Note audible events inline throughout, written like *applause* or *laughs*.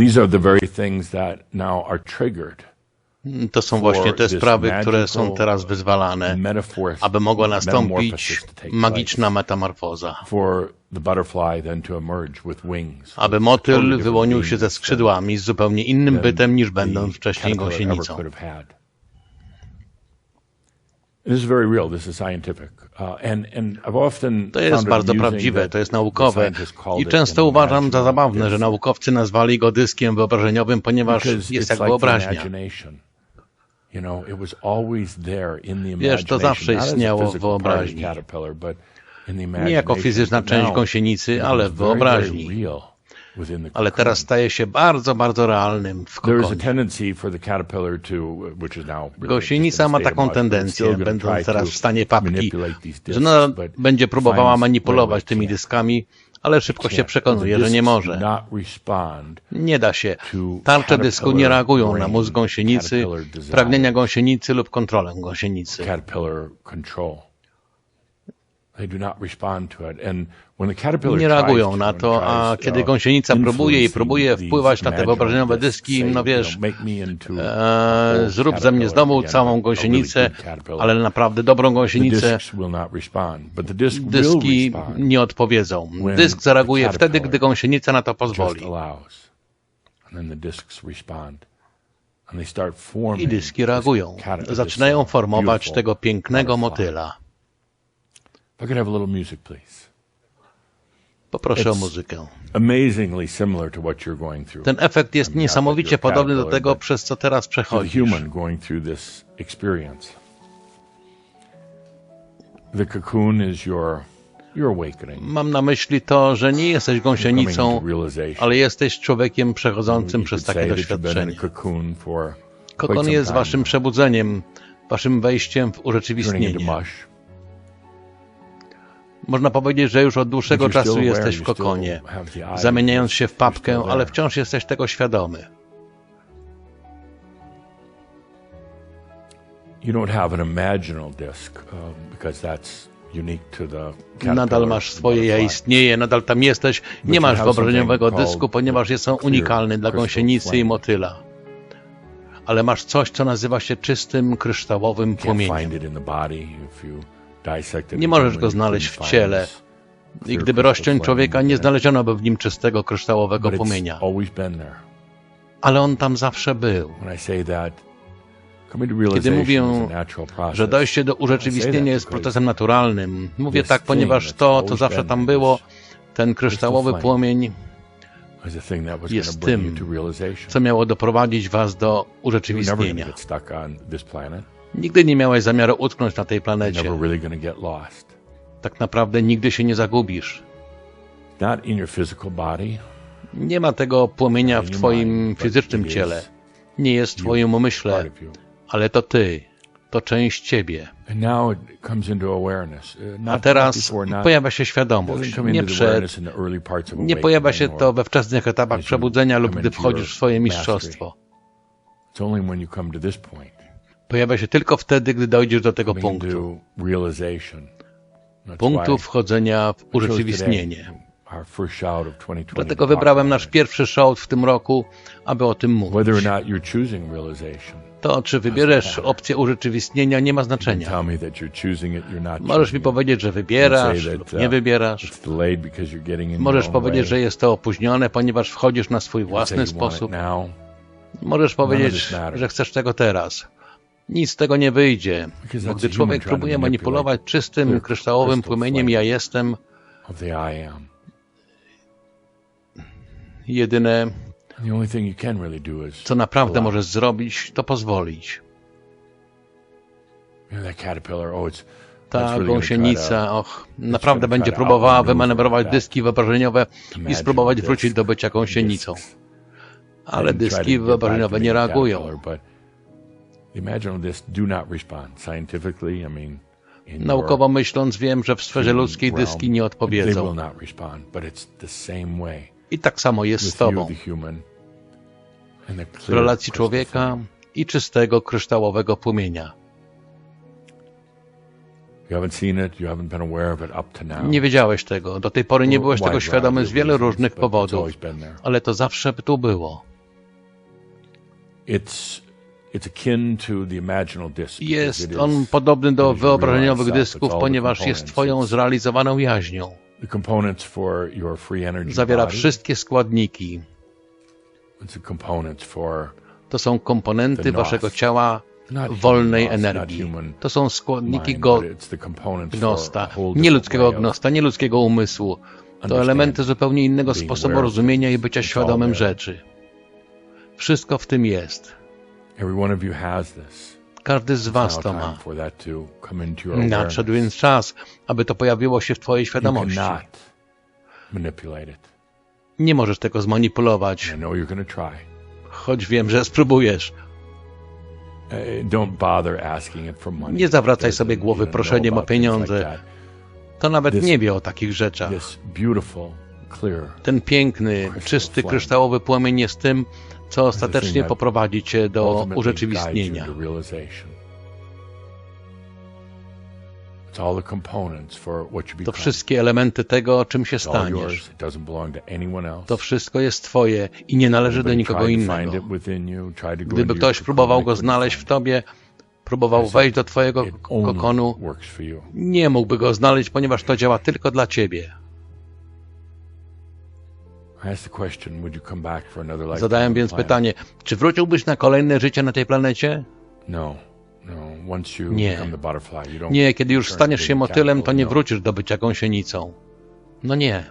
These are the very things that now are triggered. To są właśnie te sprawy, które są teraz wyzwalane, aby mogła nastąpić magiczna metamorfoza. Aby motyl wyłonił się ze skrzydłami z zupełnie innym bytem niż będąc wcześniej gąsienicą. To jest bardzo prawdziwe, to jest naukowe i często uważam za zabawne, że naukowcy nazwali go dyskiem wyobrażeniowym, ponieważ jest jak wyobraźnia. Wiesz, to zawsze istniało w wyobraźni. Nie jako fizyczna część gąsienicy, ale w wyobraźni. Ale teraz staje się bardzo, bardzo realnym w kokonie. Gąsienica ma taką tendencję, będąc teraz w stanie papki, że nadal będzie próbowała manipulować tymi dyskami, ale szybko się przekonuje, że nie może. Nie da się. Tarcze dysku nie reagują na mózg gąsienicy, pragnienia gąsienicy lub kontrolę gąsienicy. Nie reagują na to, a kiedy gąsienica próbuje i próbuje wpływać na te wyobrażeniowe dyski, no wiesz, e, zrób ze mnie znowu całą gąsienicę, ale naprawdę dobrą gąsienicę, dyski nie odpowiedzą. Dysk zareaguje wtedy, gdy gąsienica na to pozwoli. I dyski reagują. Zaczynają formować tego pięknego motyla. If I could have a little music, please. Poproszę o muzykę. Ten efekt jest niesamowicie podobny do tego, przez co teraz przechodzisz. Mam na myśli to, że nie jesteś gąsienicą, ale jesteś człowiekiem przechodzącym przez takie doświadczenie. Kokon jest waszym przebudzeniem, waszym wejściem w urzeczywistnienie. Można powiedzieć, że już od dłuższego czasu jesteś w kokonie, zamieniając się w papkę, ale wciąż jesteś tego świadomy. Nadal masz swoje ja istnieje, nadal tam jesteś, nie masz wyobrażeniowego dysku, ponieważ jest on unikalny dla gąsienicy i motyla. Ale masz coś, co nazywa się czystym, kryształowym płomieniem. Nie możesz go znaleźć w ciele. I gdyby rozciąć człowieka, nie znaleziono by w nim czystego, kryształowego płomienia. Ale on tam zawsze był. Kiedy mówię, że dojście do urzeczywistnienia jest procesem naturalnym, mówię tak, ponieważ to, co zawsze tam było, ten kryształowy płomień jest tym, co miało doprowadzić was do urzeczywistnienia. Nigdy nie miałeś zamiaru utknąć na tej planecie. Tak naprawdę nigdy się nie zagubisz. Nie ma tego płomienia w twoim fizycznym ciele. Nie jest w twoim umyśle, ale to ty. To część ciebie. Uh, A teraz pojawia się świadomość. Nie przed. Nie pojawia się to we wczesnych etapach przebudzenia lub gdy wchodzisz w swoje mistrzostwo. Pojawia się tylko wtedy, gdy dojdziesz do tego punktu. Punktu wchodzenia w urzeczywistnienie. Dlatego wybrałem nasz pierwszy show w tym roku, aby o tym mówić. To, czy wybierzesz opcję urzeczywistnienia, nie ma znaczenia. Możesz mi powiedzieć, że wybierasz lub nie uh, wybierasz. Możesz powiedzieć, że jest to opóźnione, ponieważ wchodzisz na swój własny sposób. Możesz powiedzieć, że chcesz tego teraz. Nic z tego nie wyjdzie, bo gdy człowiek próbuje manipulować czystym, kryształowym płomieniem ja jestem, jedyne, co naprawdę możesz zrobić, to pozwolić. Oh, Ta gąsienica, och, naprawdę będzie próbowała wymanewrować dyski wyobrażeniowe i spróbować wrócić do bycia gąsienicą. Ale dyski wyobrażeniowe nie reagują. Naukowo myśląc, wiem, że w sferze ludzkiej dyski nie odpowiedzą. I tak samo jest z Tobą. W relacji człowieka i czystego, kryształowego płomienia. Nie wiedziałeś tego. Do tej pory nie byłeś tego świadomy z wielu różnych powodów, ale to zawsze tu było. Jest on podobny do wyobrażeniowych dysków, ponieważ jest Twoją zrealizowaną jaźnią. Zawiera wszystkie składniki. To są komponenty Waszego ciała wolnej energii. To są składniki go gnosta, nie ludzkiego gnosta, nie ludzkiego umysłu. To elementy zupełnie innego sposobu rozumienia i bycia świadomym rzeczy. Wszystko w tym jest. Każdy z Was to ma. Nadszedł więc czas, aby to pojawiło się w Twojej świadomości. Nie możesz tego zmanipulować. Choć wiem, że spróbujesz. Uh, nie zawracaj sobie głowy proszeniem o pieniądze. To nawet nie wie o takich rzeczach. Ten piękny, czysty, kryształowy płomień jest tym, co ostatecznie poprowadzi Cię do urzeczywistnienia. To wszystkie elementy tego, czym się staniesz. To wszystko jest Twoje i nie należy do nikogo innego. Gdyby ktoś próbował go znaleźć w Tobie, próbował wejść do Twojego kokonu, nie mógłby go znaleźć, ponieważ to działa tylko dla Ciebie. Zadałem więc pytanie, czy wróciłbyś na kolejne życie na tej planecie? No. Nie. Nie, kiedy już staniesz się motylem, to nie wrócisz do bycia gąsienicą. No nie.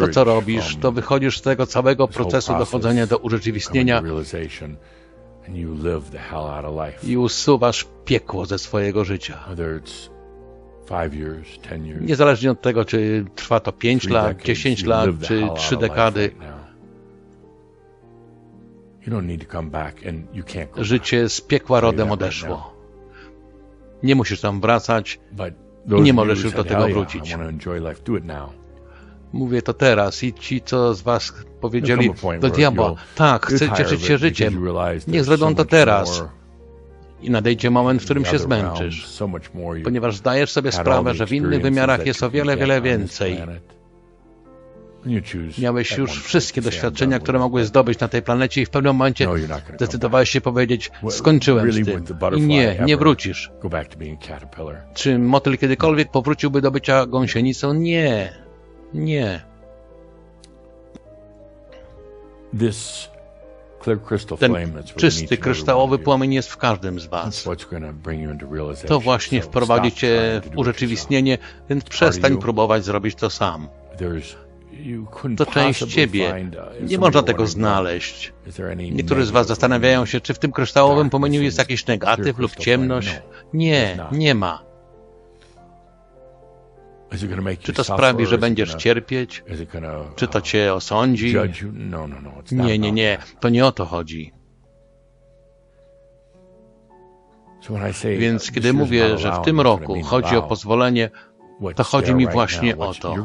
To, co robisz, to wychodzisz z tego całego procesu dochodzenia do urzeczywistnienia i usuwasz piekło ze swojego życia. Niezależnie od tego, czy trwa to 5 lat, 10 lat, czy 3 dekady. Życie z piekła rodem odeszło. Nie musisz tam wracać i nie możesz już do tego wrócić. Mówię to teraz i ci, co z was powiedzieli do diabła, tak, chcę cieszyć się życiem. Niech zrobią to teraz. I nadejdzie moment, w którym się zmęczysz, ponieważ zdajesz sobie sprawę, że w innych wymiarach jest o wiele, wiele więcej. Miałeś już wszystkie doświadczenia, które mogłeś zdobyć na tej planecie i w pewnym momencie zdecydowałeś się powiedzieć, skończyłem z tym. I nie, nie wrócisz. Czy motyl kiedykolwiek powróciłby do bycia gąsienicą? Nie. Nie. Ten czysty, kryształowy płomień jest w każdym z Was. To właśnie wprowadzi Cię w urzeczywistnienie, więc przestań próbować zrobić to sam. To część Ciebie. Nie można tego znaleźć. Niektórzy z Was zastanawiają się, czy w tym kryształowym płomieniu jest jakiś negatyw lub ciemność. Nie, nie ma. Czy to sprawi, że będziesz cierpieć? Czy to cię osądzi? No, no, no, nie, nie, nie. To nie o to chodzi. Więc kiedy mówię, że w tym roku chodzi o pozwolenie, to chodzi mi właśnie o to. Uh,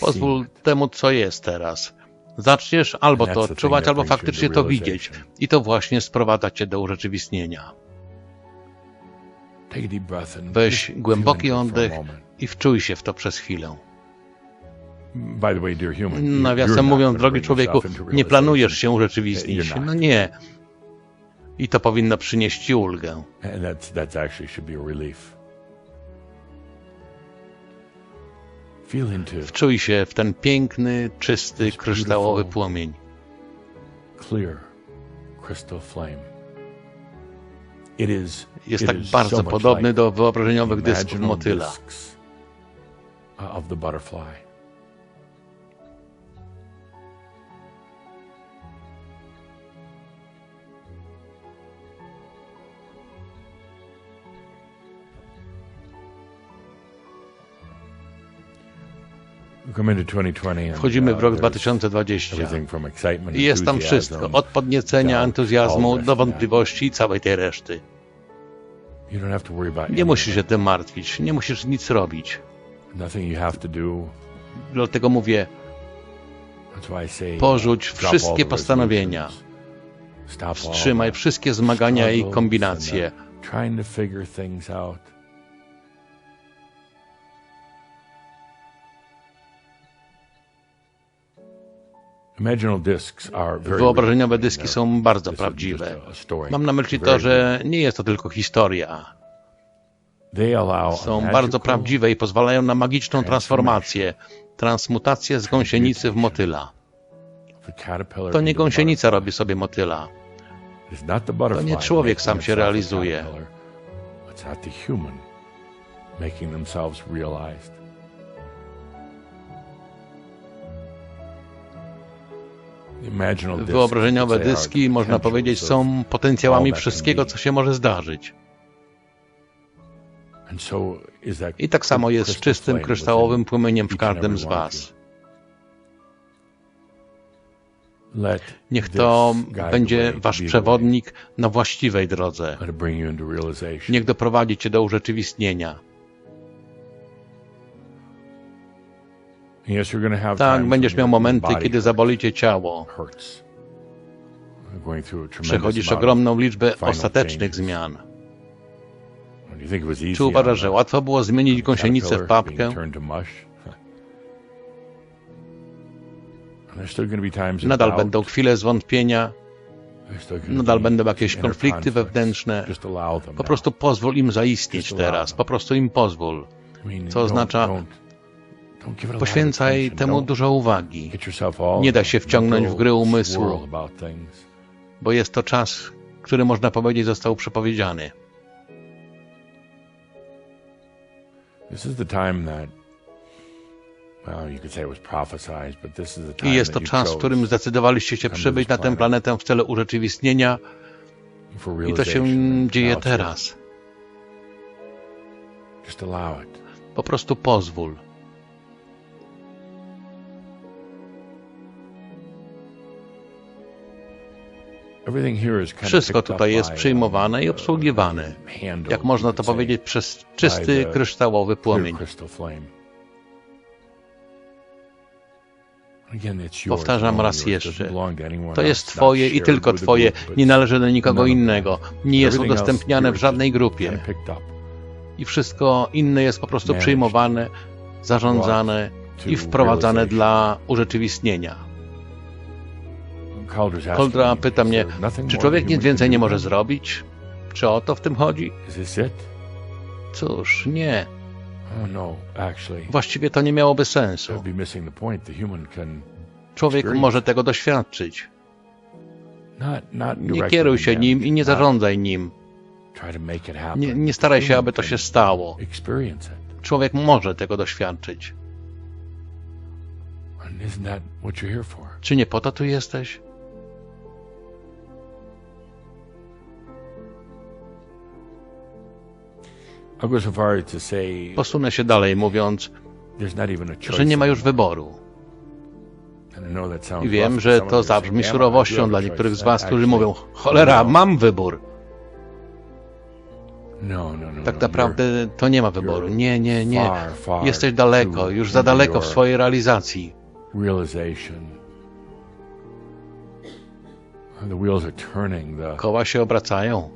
Pozwól temu, co jest teraz. Zaczniesz albo to odczuwać, albo faktycznie to widzieć. I to właśnie sprowadza cię do urzeczywistnienia. Weź głęboki oddech i wczuj się w to przez chwilę. Nawiasem mówiąc, drogi człowieku, nie planujesz się urzeczywistnić. No nie. I to powinno przynieść ci ulgę. Wczuj się w ten piękny, czysty, kryształowy płomień. Clear crystal flame jest tak bardzo podobny do wyobrażeniowych dysków motyla. Wchodzimy w rok 2020 i jest tam wszystko, od podniecenia, entuzjazmu do wątpliwości i całej tej reszty. Nie musisz się tym martwić, nie musisz nic robić. Dlatego mówię, porzuć wszystkie postanowienia, wstrzymaj wszystkie zmagania i kombinacje. Wyobrażeniowe dyski są bardzo prawdziwe. Mam na myśli to, że nie jest to tylko historia. Są bardzo prawdziwe i pozwalają na magiczną transformację, transmutację z gąsienicy w motyla. To nie gąsienica robi sobie motyla. To nie człowiek sam się realizuje. Wyobrażeniowe dyski, można powiedzieć, są potencjałami wszystkiego, co się może zdarzyć. I tak samo jest z czystym, kryształowym płomieniem w każdym z Was. Niech to będzie Wasz przewodnik na właściwej drodze. Niech doprowadzi Cię do urzeczywistnienia. Tak, będziesz miał momenty, kiedy zaboli Cię ciało. Przechodzisz ogromną liczbę ostatecznych zmian. Czy uważasz, że łatwo było zmienić gąsienicę w papkę? *laughs* Nadal będą chwile zwątpienia, nadal będą jakieś konflikty wewnętrzne. Po prostu pozwól im zaistnieć teraz, po prostu im pozwól. Co oznacza, poświęcaj temu dużo uwagi. Nie da się wciągnąć w gry umysłu, bo jest to czas, który można powiedzieć został przepowiedziany. I jest to czas, w którym zdecydowaliście się przybyć na tę planetę w celu urzeczywistnienia i to się dzieje teraz. Po prostu pozwól. Wszystko tutaj jest przyjmowane i obsługiwane, jak można to powiedzieć, przez czysty kryształowy płomień. Powtarzam raz jeszcze. To jest Twoje i tylko Twoje. Nie należy do nikogo innego. Nie jest udostępniane w żadnej grupie. I wszystko inne jest po prostu przyjmowane, zarządzane i wprowadzane dla urzeczywistnienia. Koldra pyta mnie, czy człowiek nic więcej nie może zrobić? Czy o to w tym chodzi? Cóż, nie. Oh, no, Właściwie to nie miałoby sensu. Człowiek może tego doświadczyć. Nie kieruj się nim i nie zarządzaj nim. Nie, nie staraj się, aby to się stało. Człowiek może tego doświadczyć. Czy nie po to tu jesteś? Posunę się dalej, mówiąc, że nie ma już wyboru. I wiem, że to zabrzmi surowością dla niektórych z Was, którzy mówią, cholera, mam wybór. No, no, tak naprawdę to nie ma wyboru. Nie, nie, nie. Jesteś daleko, już za daleko w swojej realizacji. Koła się obracają.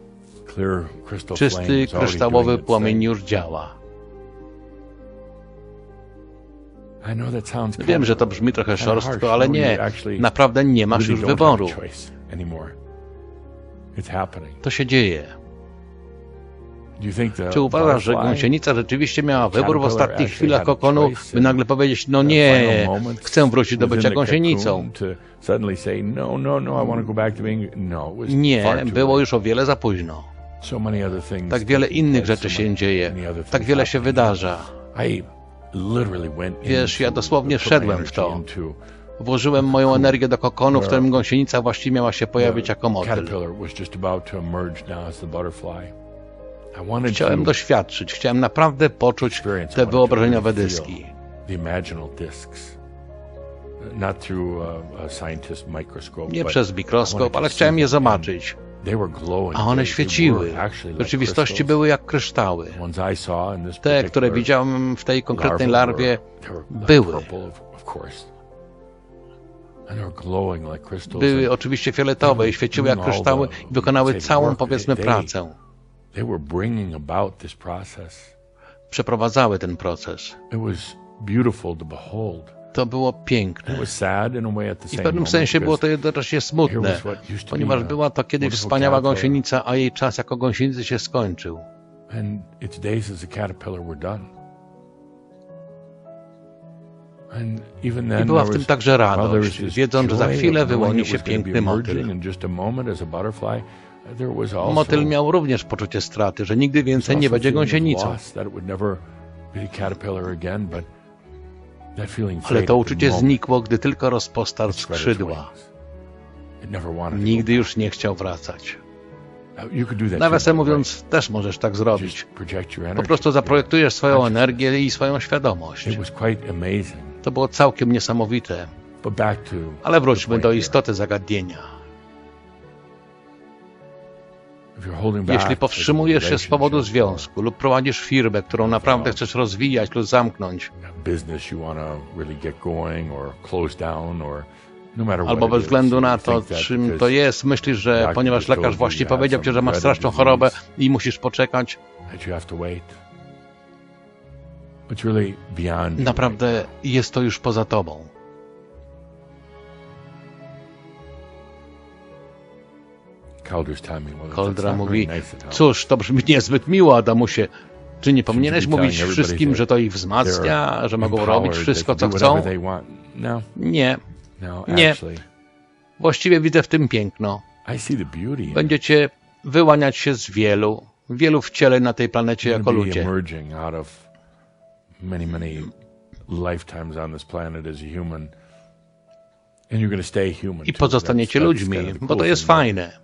Czysty, kryształowy płomień już działa. Wiem, że to brzmi trochę szorstko, ale nie. Naprawdę nie masz już wyboru. To się dzieje. Czy uważasz, że gąsienica rzeczywiście miała wybór w ostatnich chwilach kokonu, by nagle powiedzieć, no nie, chcę wrócić do bycia gąsienicą? Nie, było już o wiele za późno. Tak wiele innych rzeczy się dzieje, tak wiele się wydarza. Wiesz, ja dosłownie wszedłem w to. Włożyłem moją energię do kokonu, w którym gąsienica właściwie miała się pojawić jako motyl. Chciałem doświadczyć, chciałem naprawdę poczuć te wyobrażeniowe dyski. Nie przez mikroskop, ale chciałem je zobaczyć. A one świeciły. W rzeczywistości były jak kryształy. Te, które widziałem w tej konkretnej larwie, były. Były oczywiście fioletowe i świeciły jak kryształy i wykonały całą, powiedzmy, pracę. Przeprowadzały ten proces. To było piękne. I w pewnym sensie było to jednocześnie smutne, ponieważ była to kiedyś wspaniała gąsienica, a jej czas jako gąsienicy się skończył. I była w tym także radość, wiedząc, że za chwilę wyłoni się piękny motyl. Motyl miał również poczucie straty, że nigdy więcej nie będzie gąsienicą. Ale to uczucie znikło, gdy tylko rozpostarł skrzydła. Nigdy już nie chciał wracać. Nawiasem mówiąc, też możesz tak zrobić. Po prostu zaprojektujesz swoją energię i swoją świadomość. To było całkiem niesamowite. Ale wróćmy do istoty zagadnienia. Jeśli powstrzymujesz się z powodu związku lub prowadzisz firmę, którą naprawdę chcesz rozwijać lub zamknąć, albo bez względu na to, czym to jest, myślisz, że ponieważ lekarz właśnie powiedział ci, że masz straszną chorobę i musisz poczekać, naprawdę jest to już poza tobą. Koldra mówi, cóż, to brzmi niezbyt miło, Adamusie. Czy nie powinieneś mówić wszystkim, że to ich wzmacnia, że mogą robić wszystko, co chcą? No. Nie. No, nie. Właściwie widzę w tym piękno. Będziecie wyłaniać się z wielu, wielu wcieleń na tej planecie jako ludzie. I pozostaniecie ludźmi, bo to jest fajne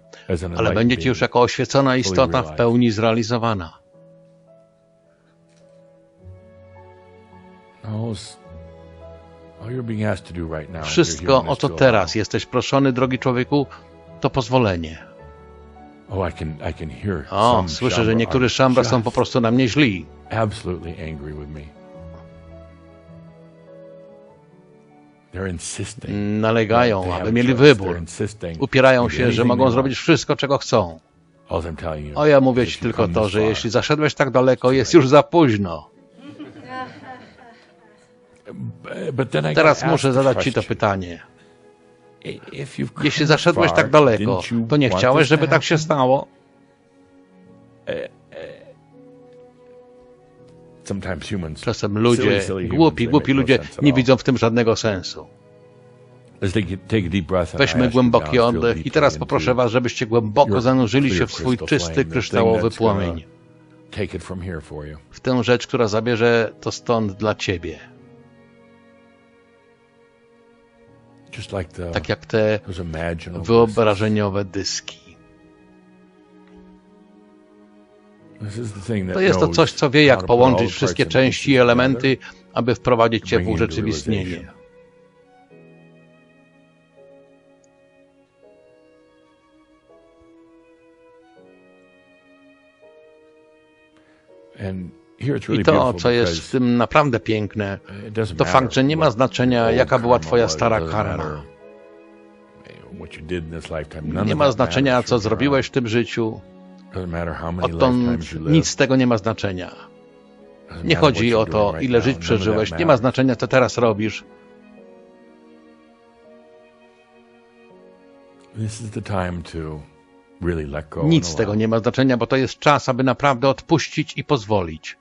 ale będziecie już jako oświecona istota w pełni zrealizowana. Wszystko, o co teraz jesteś proszony, drogi człowieku, to pozwolenie. O, słyszę, że niektórzy szambra są po prostu na mnie źli. Nalegają, aby mieli wybór. Upierają się, że mogą zrobić wszystko, czego chcą. O ja mówię ci tylko to, że jeśli zaszedłeś tak daleko, jest już za późno. Teraz muszę zadać ci to pytanie. Jeśli zaszedłeś tak daleko, to nie chciałeś, żeby tak się stało? Czasem ludzie, głupi, głupi ludzie nie widzą w tym żadnego sensu. Weźmy głęboki oddech i teraz poproszę Was, żebyście głęboko zanurzyli się w swój czysty, kryształowy płomień. W tę rzecz, która zabierze to stąd dla Ciebie. Tak jak te wyobrażeniowe dyski. To jest to coś, co wie, jak połączyć wszystkie części i elementy, aby wprowadzić Cię w urzeczywistnienie. I to, co jest w tym naprawdę piękne, to fakt, że nie ma znaczenia, jaka była Twoja stara karma. Nie ma znaczenia, co zrobiłeś w tym życiu. Odtąd nic z tego nie ma znaczenia. Nie chodzi o to, ile żyć przeżyłeś, nie ma znaczenia, co teraz robisz. Nic z tego nie ma znaczenia, bo to jest czas, aby naprawdę odpuścić i pozwolić.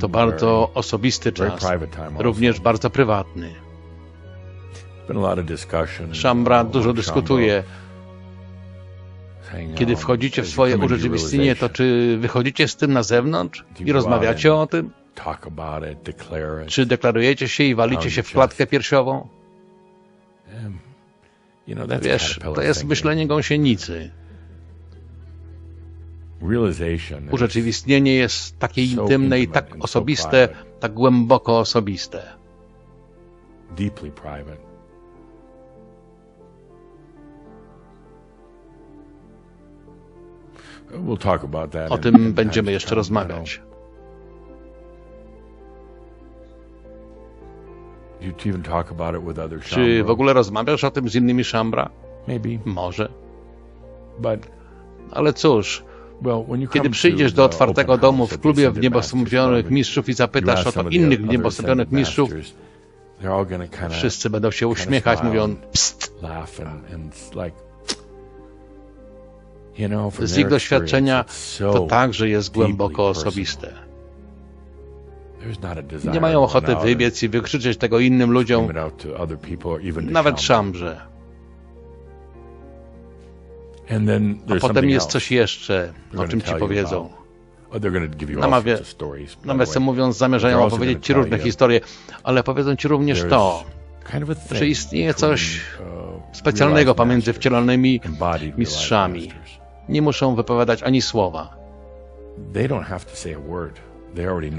To bardzo osobisty czas, również bardzo prywatny. Szambra dużo dyskutuje. Kiedy wchodzicie w swoje urzeczywistnienie, to czy wychodzicie z tym na zewnątrz i rozmawiacie o tym? Czy deklarujecie się i walicie się w klatkę piersiową? Wiesz, to jest myślenie gąsienicy. Urzeczywistnienie jest takie intymne i tak osobiste, tak głęboko osobiste. O tym będziemy jeszcze rozmawiać. Czy w ogóle rozmawiasz o tym z innymi Shambra? Maybe. Może. Ale cóż, kiedy przyjdziesz do otwartego domu w klubie w niebosłowionych mistrzów i zapytasz o to innych niebosłowionych mistrzów, wszyscy będą się uśmiechać, mówiąc pst. Z ich doświadczenia to także jest głęboko osobiste. Nie mają ochoty wybiec i wykrzyczeć tego innym ludziom, nawet szambrze. A potem jest coś jeszcze, o czym ci powiedzą. Namawia, nawiasem mówiąc, zamierzają opowiedzieć ci różne historie, ale powiedzą ci również to, że istnieje coś uh, specjalnego pomiędzy wcielonymi mistrzami. Nie muszą wypowiadać ani słowa.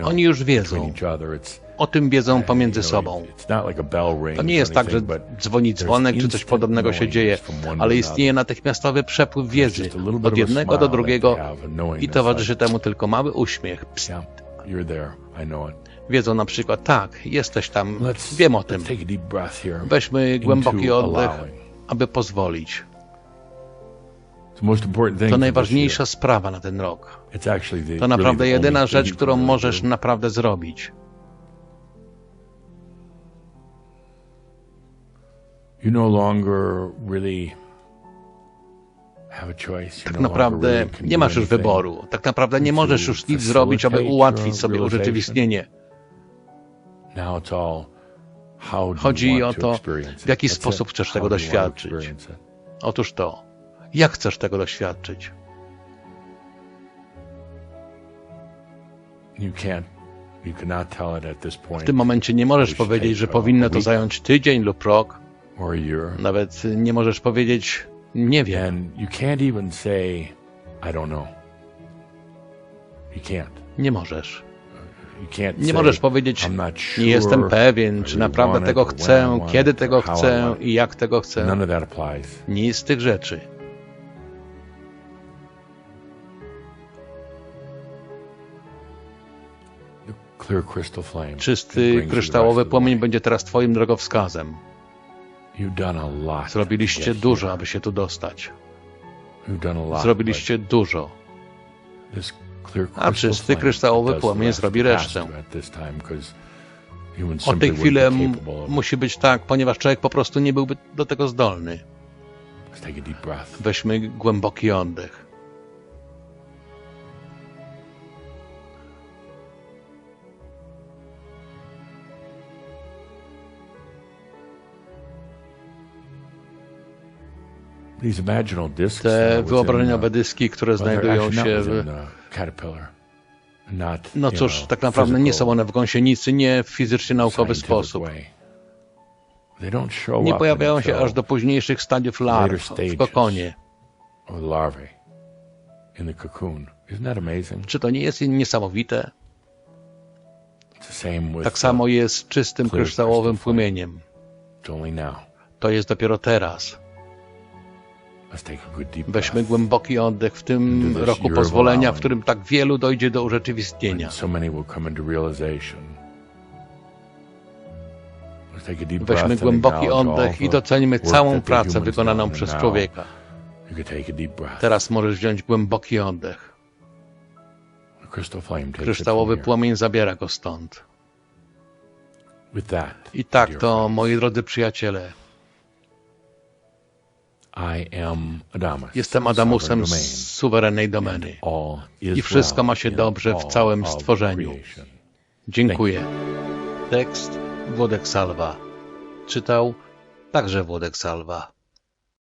Oni już wiedzą. O tym wiedzą pomiędzy sobą. To nie jest tak, że dzwoni dzwonek czy coś podobnego się dzieje, ale istnieje natychmiastowy przepływ wiedzy od jednego do drugiego i towarzyszy temu tylko mały uśmiech. Psst. Wiedzą na przykład, tak, jesteś tam, wiem o tym. Weźmy głęboki oddech, aby pozwolić. To najważniejsza sprawa na ten rok. To naprawdę jedyna rzecz, którą możesz naprawdę zrobić. Tak naprawdę nie masz już wyboru. Tak naprawdę nie możesz już nic zrobić, aby ułatwić sobie urzeczywistnienie. Chodzi o to, w jaki sposób chcesz tego doświadczyć. Otóż to. Jak chcesz tego doświadczyć? W tym momencie nie możesz powiedzieć, że powinno to zająć tydzień lub rok. Nawet nie możesz powiedzieć, nie wiem. Nie możesz. Nie możesz powiedzieć, nie jestem pewien, czy naprawdę tego chcę, kiedy tego chcę i jak tego chcę. Nic z tych rzeczy. Czysty, kryształowy płomień będzie teraz Twoim drogowskazem. Zrobiliście dużo, aby się tu dostać. Zrobiliście dużo. A czysty, kryształowy płomień zrobi resztę. Od tej chwili musi być tak, ponieważ człowiek po prostu nie byłby do tego zdolny. Weźmy głęboki oddech. Te wyobrażeniowe dyski, które znajdują się w... No cóż, tak naprawdę nie są one w gąsienicy, nie w fizycznie naukowy sposób. Nie pojawiają się aż do późniejszych stadiów larw w kokonie. Czy to nie jest niesamowite? Tak samo jest z czystym kryształowym płomieniem. To jest dopiero teraz. Weźmy głęboki oddech w tym roku pozwolenia, w którym tak wielu dojdzie do urzeczywistnienia. Weźmy głęboki oddech i docenimy całą pracę wykonaną przez człowieka. Teraz możesz wziąć głęboki oddech. Kryształowy płomień zabiera go stąd. I tak to, moi drodzy przyjaciele, Jestem Adamusem z suwerennej domeny i wszystko ma się dobrze w całym stworzeniu. Dziękuję. Tekst Włodek Salwa. Czytał także Włodek Salwa.